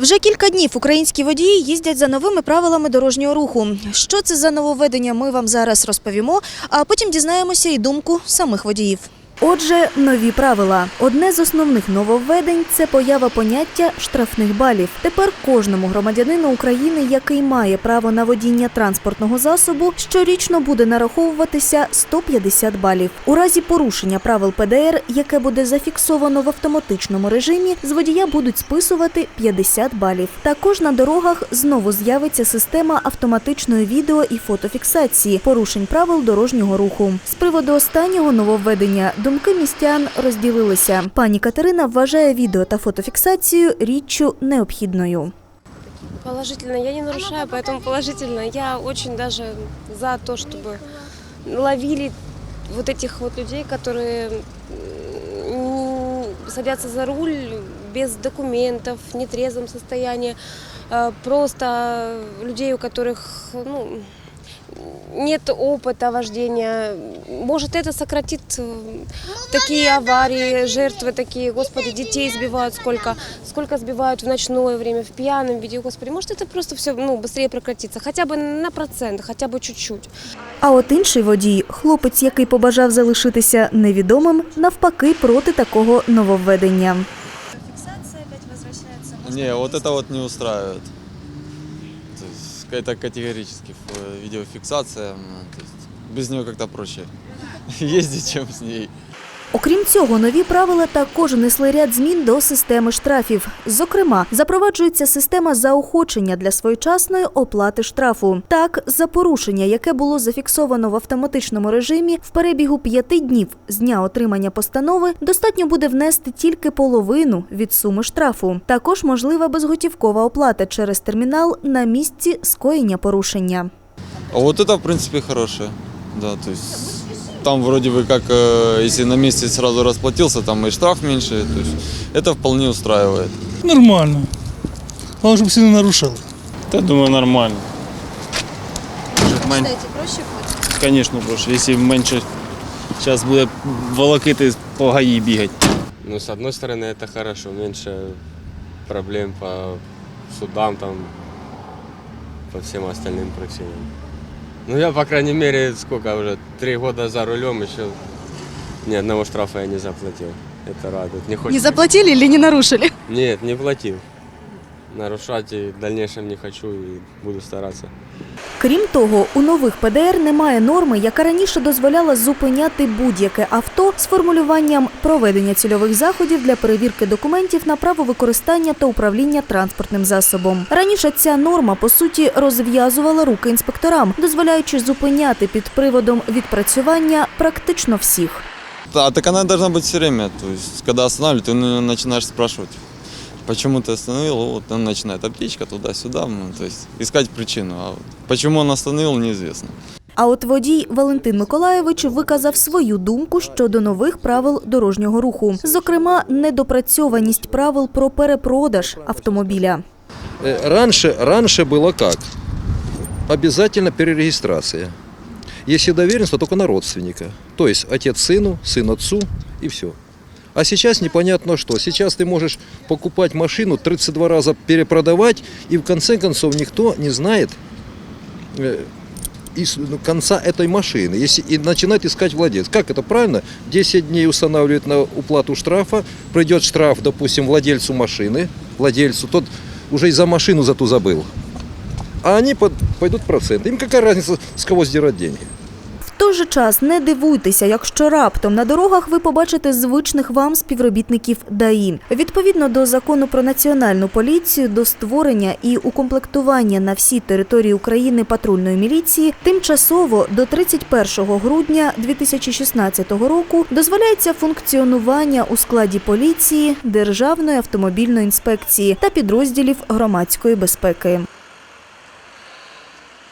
Вже кілька днів українські водії їздять за новими правилами дорожнього руху. Що це за нововведення, ми вам зараз розповімо, а потім дізнаємося і думку самих водіїв. Отже, нові правила. Одне з основних нововведень це поява поняття штрафних балів. Тепер кожному громадянину України, який має право на водіння транспортного засобу, щорічно буде нараховуватися 150 балів. У разі порушення правил ПДР, яке буде зафіксовано в автоматичному режимі, з водія будуть списувати 50 балів. Також на дорогах знову з'явиться система автоматичної відео і фотофіксації порушень правил дорожнього руху. З приводу останнього нововведення думки містян розділилися. Пані Катерина вважає відео та фотофіксацію річчю необхідною. Положительно. Я не нарушаю, поэтому положительно. Я очень даже за то, чтобы ловили вот этих вот людей, которые м, садятся за руль без документов, в нетрезвом состоянии. Э, Просто людей, у которых ну, нет опыта вождения. Может, это сократит э, такие аварии, жертвы такие, господи, детей сбивают сколько, сколько сбивают в ночное время, в пьяном виде, господи, может, это просто все ну, быстрее прекратится, хотя бы на процент, хотя бы чуть-чуть. А от інший водій, хлопець, який побажав залишитися невідомим, навпаки проти такого нововведення. Фиксация опять возвращается. Не, вот это вот не устраивает. Это категорически видеофиксация. То есть без нее как-то проще ездить, чем с ней. Окрім цього, нові правила також внесли ряд змін до системи штрафів. Зокрема, запроваджується система заохочення для своєчасної оплати штрафу. Так, за порушення, яке було зафіксовано в автоматичному режимі, в перебігу п'яти днів з дня отримання постанови достатньо буде внести тільки половину від суми штрафу. Також можлива безготівкова оплата через термінал на місці скоєння порушення. А вот это, в принципе, хорошее. Да, то там вроде бы как, э, если на месте сразу расплатился, там и штраф меньше. То есть это вполне устраивает. Нормально. Главное, чтобы все не нарушали. Та думаю, нормально. Мен... Считаете, проще будет? Звісно, проще. Якщо менше зараз буде волокити по гаї бігати. Ну, с одной стороны, это хорошо, меньше проблем по судам, там, по всем остальным причинам. Ну, я, по крайней мере, сколько уже, три года за рулем, еще ни одного штрафа я не заплатил. Это радует. Не, Не хочется- заплатили или не нарушили? Нет, не платил. Нарушать и в дальнейшем не хочу и буду стараться. Крім того, у нових ПДР немає норми, яка раніше дозволяла зупиняти будь-яке авто з формулюванням проведення цільових заходів для перевірки документів на право використання та управління транспортним засобом. Раніше ця норма по суті розв'язувала руки інспекторам, дозволяючи зупиняти під приводом відпрацювання практично всіх. Да, так она должна быть все время. То есть, когда останавливают, ты ну, начинаешь спрашивать, почему ты остановил, вот он начинает аптечка туда-сюда, ну, то есть искать причину. А вот почему он остановил, неизвестно. А от водій Валентин Миколаєвич виказав свою думку щодо нових правил дорожнього руху, зокрема, недопрацьованість правил про перепродаж автомобіля. Э, Раньше, раньше было как? Обязательно перерегистрация. Если доверенность, то только на родственника. То есть отец сыну, сын отцу и все. А сейчас непонятно что. Сейчас ты можешь покупать машину, 32 раза перепродавать, и в конце концов никто не знает э, из- ну, конца этой машины. Если, и начинает искать владелец. Как это правильно? 10 дней устанавливает на уплату штрафа, придет штраф, допустим, владельцу машины, владельцу, тот уже и за машину за ту забыл. А они под- пойдут проценты. Им какая разница, с кого сдирать деньги? Той же час не дивуйтеся, якщо раптом на дорогах ви побачите звичних вам співробітників ДАІ. Відповідно до закону про національну поліцію, до створення і укомплектування на всій території України патрульної міліції тимчасово до 31 грудня 2016 року дозволяється функціонування у складі поліції, Державної автомобільної інспекції та підрозділів громадської безпеки.